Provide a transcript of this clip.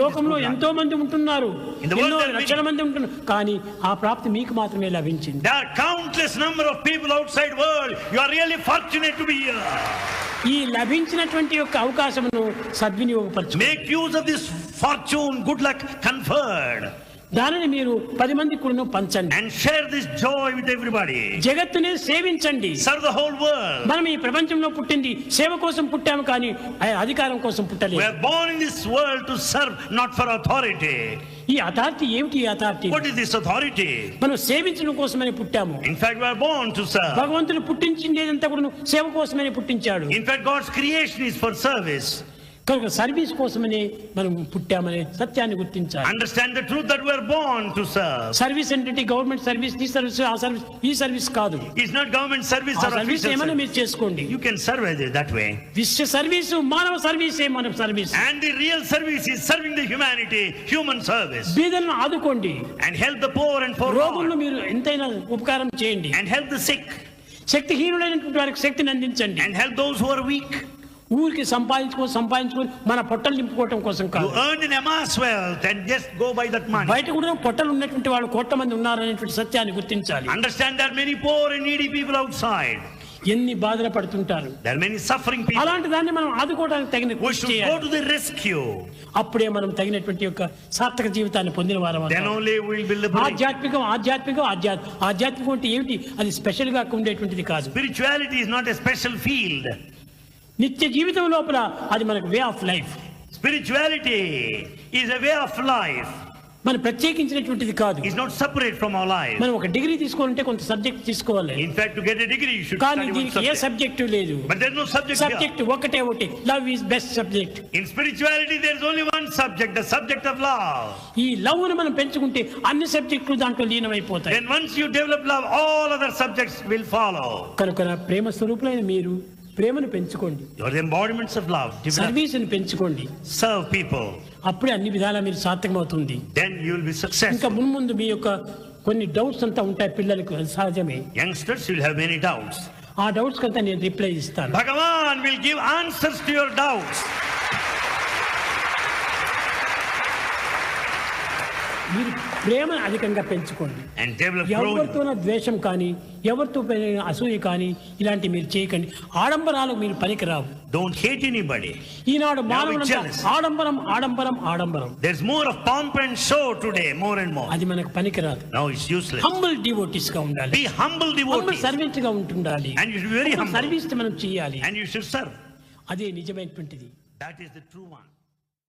లోకంలో ఎంతో మంది ఉంటున్నారు. లక్షల మంది ఉంటున్నారు. కానీ ఆ ప్రాప్తి మీకు మాత్రమే లభించింది. Countless number people outside world you are really ఈ లభించినటువంటి యొక్క అవకాశమును సద్వినియోగపరచు make use of this fortune good luck confirm దానిని మీరు పది మంది కూడా పంచండి. And share this joy with everybody జగత్తుని సేవించండి. సర్వ్ హోల్ వరల్డ్ మనం ఈ ప్రపంచంలో పుట్టింది సేవ కోసం పుట్టాము కానీ అధికారం కోసం పుట్టలేదు. We in this world to serve not for authority ఈ అథారిటీ ఏమిటి authority what is this authority మనం సేవించడం కోసమని పుట్టాము. In fact we are born to serve భగవంతుని కూడా సేవ కోసమని పుట్టించాడు. In fact gods for service కనుక సర్వీస్ కోసమని మనం పుట్టామనే సత్యాన్ని గుర్తించాలి. Understand the that we are to serve service ఏంటంటే గవర్నమెంట్ సర్వీస్ ఈ సర్వీస్ సర్వీస్ ఈ సర్వీస్ కాదు. Is not government service service ఏమన్నా మీరు చేసుకోండి. You can serve that way విశ్వ సర్వీస్ మానవ service A service. And real service is serving the human service ఆదుకోండి. And help poor and for రోగులను మీరు ఎంతైనా ఉపకారం చేయండి. అండ్ హెల్ప్ సిక్ శక్తిహీనుడైనటువంటి వారికి శక్తిని అందించండి. And help those who weak ఊరికి సంపాదించుకొని సంపాదించుకొని మన పొట్టలు నింపుకోవటం కోసం కాదు. Amass wealth just go by that బయట కూడా పొట్టలు ఉన్నటువంటి వాళ్ళు కోట్ల మంది ఉన్నారనేటువంటి సత్యాన్ని గుర్తించాలి. Understand there many poor needy people outside ఎన్ని బాధలు పడుతుంటారు. సఫరింగ్ అలాంటి దాన్ని మనం ఆదుకోవడానికి తగిన రెస్క్యూ అప్పుడే మనం తగినటువంటి యొక్క సార్థక జీవితాన్ని పొందిన వారం ఆధ్యాత్మికం ఆధ్యాత్మికం ఆధ్యాత్మికం అంటే ఏమిటి? అది స్పెషల్గా ఉండేటువంటిది కాదు. Spirituality not a special field నిత్య జీవితం లోపల అది మనకు way of life spirituality is way of life మనం ప్రత్యేకించినటువంటిది కాదు. Is not separate from our life మనం ఒక డిగ్రీ తీసుకోవాలంటే కొంత సబ్జెక్ట్ తీసుకోవాలి. In fact to get a degree you should కానీ దీనికి ఏ సబ్జెక్ట్ లేదు. But there is no subject subject ఒకటే ఒకటి. Love is best subject in spirituality there is only one subject the subject of love ఈ లవ్ను మనం పెంచుకుంటే అన్ని సబ్జెక్టులు దాంట్లో లీనమైపోతాయి. Then once you develop love all other subjects will follow కనుక ప్రేమ స్వరూపులైన మీరు ప్రేమను పెంచుకోండి. యువర్ ఎంబాడిమెంట్స్ ఆఫ్ లవ్ సర్వీస్ని పెంచుకోండి. సర్వ్ పీపుల్ అప్పుడే అన్ని విధాలా మీరు సార్థకమవుతుంది. Then you will be success ఇంకా ముందు మీ యొక్క కొన్ని డౌట్స్ అంతా ఉంటాయి పిల్లలకు సహజమే. Youngsters will have many doubts ఆ డౌట్స్ కంతా నేను రిప్లై ఇస్తాను. Bhagavan will give answers to your doubts మీరు ప్రేమ అధికంగా పెంచుకోండి. ఎవరితోనో ద్వేషం కానీ ఎవరితో అసూయ కానీ ఇలాంటి మీరు చేయకండి. ఆడంబరాలు మీరు పనికి రావు డోంట్ హేట్ ఎనీబడి ఈనాడు ఆడంబరం ఆడంబరం ఆడంబరం. There is today more and అది మనకు పనికి రాదు నౌ హంబుల్ డివోటీస్గా ఉండాలి. బి హంబుల్ డివోటీ సర్వీస్ మనం చేయాలి. అదే నిజమైనటువంటిది. That is the true one